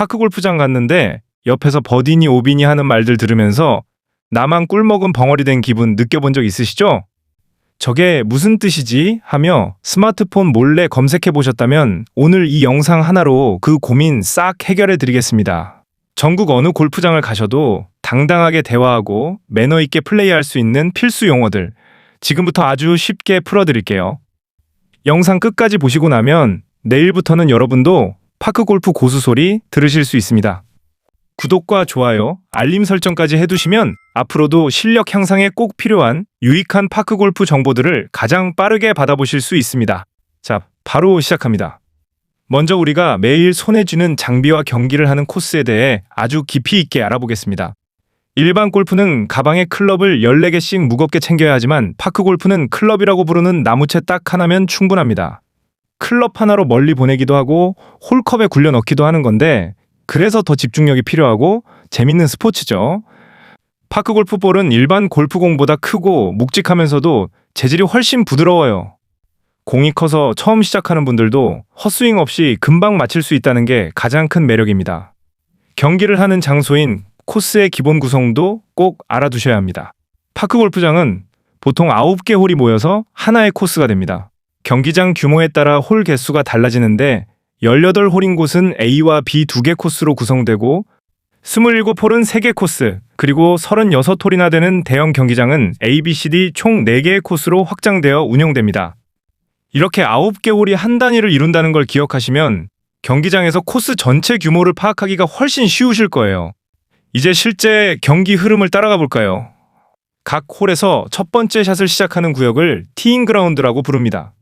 파크 골프장 갔는데 옆에서 버디니 오비니 하는 말들 들으면서 나만 꿀 먹은 벙어리 된 기분 느껴본 적 있으시죠? 저게 무슨 뜻이지? 하며 스마트폰 몰래 검색해 보셨다면 오늘 이 영상 하나로 그 고민 싹 해결해 드리겠습니다. 전국 어느 골프장을 가셔도 당당하게 대화하고 매너 있게 플레이할 수 있는 필수 용어들 지금부터 아주 쉽게 풀어 드릴게요. 영상 끝까지 보시고 나면 내일부터는 여러분도 파크 골프 고수 소리 들으실 수 있습니다. 구독과 좋아요, 알림 설정까지 해두시면 앞으로도 실력 향상에 꼭 필요한 유익한 파크 골프 정보들을 가장 빠르게 받아보실 수 있습니다. 자, 바로 시작합니다. 먼저 우리가 매일 손에 쥐는 장비와 경기를 하는 코스에 대해 아주 깊이 있게 알아보겠습니다. 일반 골프는 가방에 클럽을 14개씩 무겁게 챙겨야 하지만 파크 골프는 클럽이라고 부르는 나무채 딱 하나면 충분합니다. 클럽 하나로 멀리 보내기도 하고 홀컵에 굴려 넣기도 하는 건데 그래서 더 집중력이 필요하고 재밌는 스포츠죠. 파크 골프볼은 일반 골프공보다 크고 묵직하면서도 재질이 훨씬 부드러워요. 공이 커서 처음 시작하는 분들도 헛스윙 없이 금방 맞힐 수 있다는 게 가장 큰 매력입니다. 경기를 하는 장소인 코스의 기본 구성도 꼭 알아두셔야 합니다. 파크 골프장은 보통 9개 홀이 모여서 하나의 코스가 됩니다. 경기장 규모에 따라 홀 개수가 달라지는데 18홀인 곳은 A와 B 두 개 코스로 구성되고 27홀은 3개 코스, 그리고 36홀이나 되는 대형 경기장은 A, B, C, D 총 4개의 코스로 확장되어 운영됩니다. 이렇게 9개 홀이 한 단위를 이룬다는 걸 기억하시면 경기장에서 코스 전체 규모를 파악하기가 훨씬 쉬우실 거예요. 이제 실제 경기 흐름을 따라가 볼까요? 각 홀에서 첫 번째 샷을 시작하는 구역을 티잉 그라운드라고 부릅니다.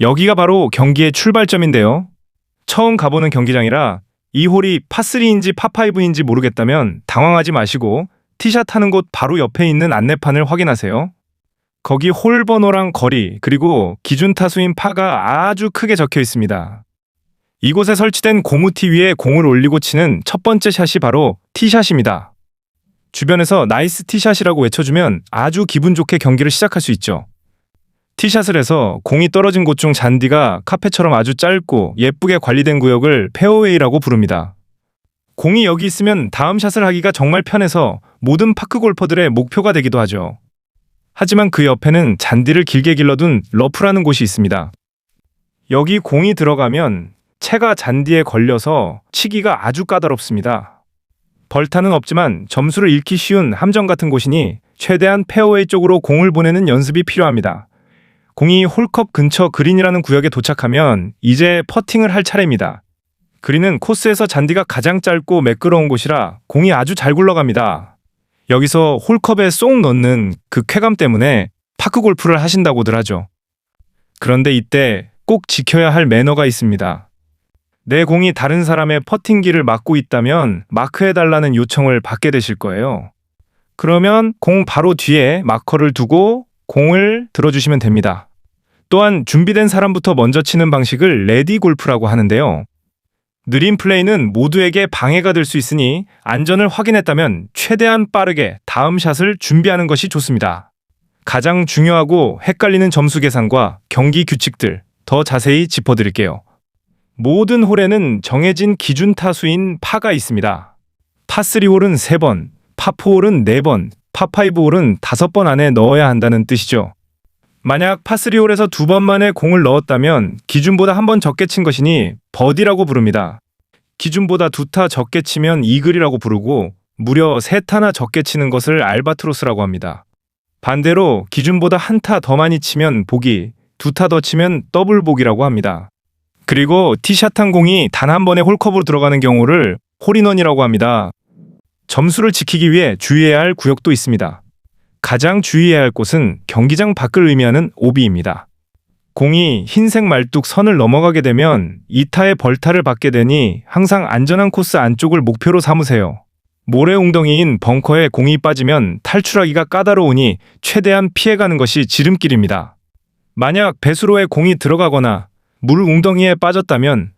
여기가 바로 경기의 출발점인데요. 처음 가보는 경기장이라 이 홀이 파3인지 파5인지 모르겠다면 당황하지 마시고 티샷 하는 곳 바로 옆에 있는 안내판을 확인하세요. 거기 홀 번호랑 거리, 그리고 기준 타수인 파가 아주 크게 적혀 있습니다. 이곳에 설치된 고무티 위에 공을 올리고 치는 첫 번째 샷이 바로 티샷입니다. 주변에서 나이스 티샷이라고 외쳐주면 아주 기분 좋게 경기를 시작할 수 있죠. 티샷을 해서 공이 떨어진 곳 중 잔디가 카페처럼 아주 짧고 예쁘게 관리된 구역을 페어웨이라고 부릅니다. 공이 여기 있으면 다음 샷을 하기가 정말 편해서 모든 파크 골퍼들의 목표가 되기도 하죠. 하지만 그 옆에는 잔디를 길게 길러둔 러프라는 곳이 있습니다. 여기 공이 들어가면 채가 잔디에 걸려서 치기가 아주 까다롭습니다. 벌타는 없지만 점수를 잃기 쉬운 함정 같은 곳이니 최대한 페어웨이 쪽으로 공을 보내는 연습이 필요합니다. 공이 홀컵 근처 그린이라는 구역에 도착하면 이제 퍼팅을 할 차례입니다. 그린은 코스에서 잔디가 가장 짧고 매끄러운 곳이라 공이 아주 잘 굴러갑니다. 여기서 홀컵에 쏙 넣는 그 쾌감 때문에 파크 골프를 하신다고들 하죠. 그런데 이때 꼭 지켜야 할 매너가 있습니다. 내 공이 다른 사람의 퍼팅기를 막고 있다면 마크해달라는 요청을 받게 되실 거예요. 그러면 공 바로 뒤에 마커를 두고 공을 들어주시면 됩니다. 또한 준비된 사람부터 먼저 치는 방식을 레디 골프라고 하는데요. 느린 플레이는 모두에게 방해가 될 수 있으니 안전을 확인했다면 최대한 빠르게 다음 샷을 준비하는 것이 좋습니다. 가장 중요하고 헷갈리는 점수 계산과 경기 규칙들 더 자세히 짚어드릴게요. 모든 홀에는 정해진 기준 타수인 파가 있습니다. 파3 홀은 3번, 파4 홀은 4번, 파5 홀은 5번 안에 넣어야 한다는 뜻이죠. 만약 파3 홀에서 두 번 만에 공을 넣었다면 기준보다 한 번 적게 친 것이니 버디라고 부릅니다. 기준보다 두 타 적게 치면 이글이라고 부르고 무려 세 타나 적게 치는 것을 알바트로스라고 합니다. 반대로 기준보다 한 타 더 많이 치면 보기, 두 타 더 치면 더블 보기라고 합니다. 그리고 티샷한 공이 단 한 번에 홀컵으로 들어가는 경우를 홀인원이라고 합니다. 점수를 지키기 위해 주의해야 할 구역도 있습니다. 가장 주의해야 할 곳은 경기장 밖을 의미하는 오비입니다. 공이 흰색 말뚝 선을 넘어가게 되면 2타의 벌타를 받게 되니 항상 안전한 코스 안쪽을 목표로 삼으세요. 모래 웅덩이인 벙커에 공이 빠지면 탈출하기가 까다로우니 최대한 피해가는 것이 지름길입니다. 만약 배수로에 공이 들어가거나 물 웅덩이에 빠졌다면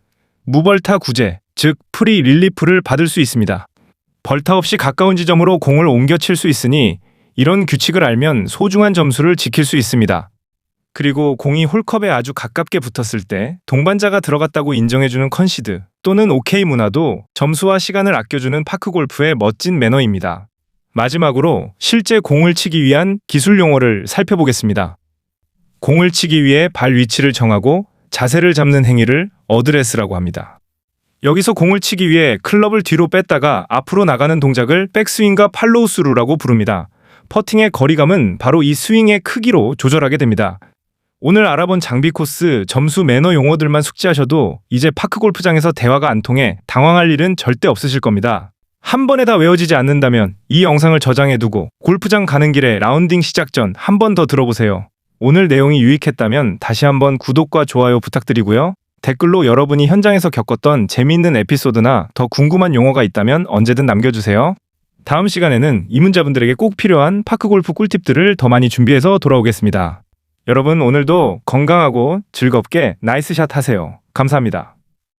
무벌타 구제, 즉 프리 릴리프를 받을 수 있습니다. 벌타 없이 가까운 지점으로 공을 옮겨 칠 수 있으니 이런 규칙을 알면 소중한 점수를 지킬 수 있습니다. 그리고 공이 홀컵에 아주 가깝게 붙었을 때 동반자가 들어갔다고 인정해주는 컨시드 또는 오케이 문화도 점수와 시간을 아껴주는 파크 골프의 멋진 매너입니다. 마지막으로 실제 공을 치기 위한 기술 용어를 살펴보겠습니다. 공을 치기 위해 발 위치를 정하고 자세를 잡는 행위를 어드레스라고 합니다. 여기서 공을 치기 위해 클럽을 뒤로 뺐다가 앞으로 나가는 동작을 백스윙과 팔로우 스루라고 부릅니다. 퍼팅의 거리감은 바로 이 스윙의 크기로 조절하게 됩니다. 오늘 알아본 장비 코스, 점수 매너 용어들만 숙지하셔도 이제 파크 골프장에서 대화가 안 통해 당황할 일은 절대 없으실 겁니다. 한 번에 다 외워지지 않는다면 이 영상을 저장해 두고 골프장 가는 길에 라운딩 시작 전 한 번 더 들어보세요. 오늘 내용이 유익했다면 다시 한번 구독과 좋아요 부탁드리고요. 댓글로 여러분이 현장에서 겪었던 재미있는 에피소드나 더 궁금한 용어가 있다면 언제든 남겨주세요. 다음 시간에는 이문자분들에게 꼭 필요한 파크 골프 꿀팁들을 더 많이 준비해서 돌아오겠습니다. 여러분 오늘도 건강하고 즐겁게 나이스 샷 하세요. 감사합니다.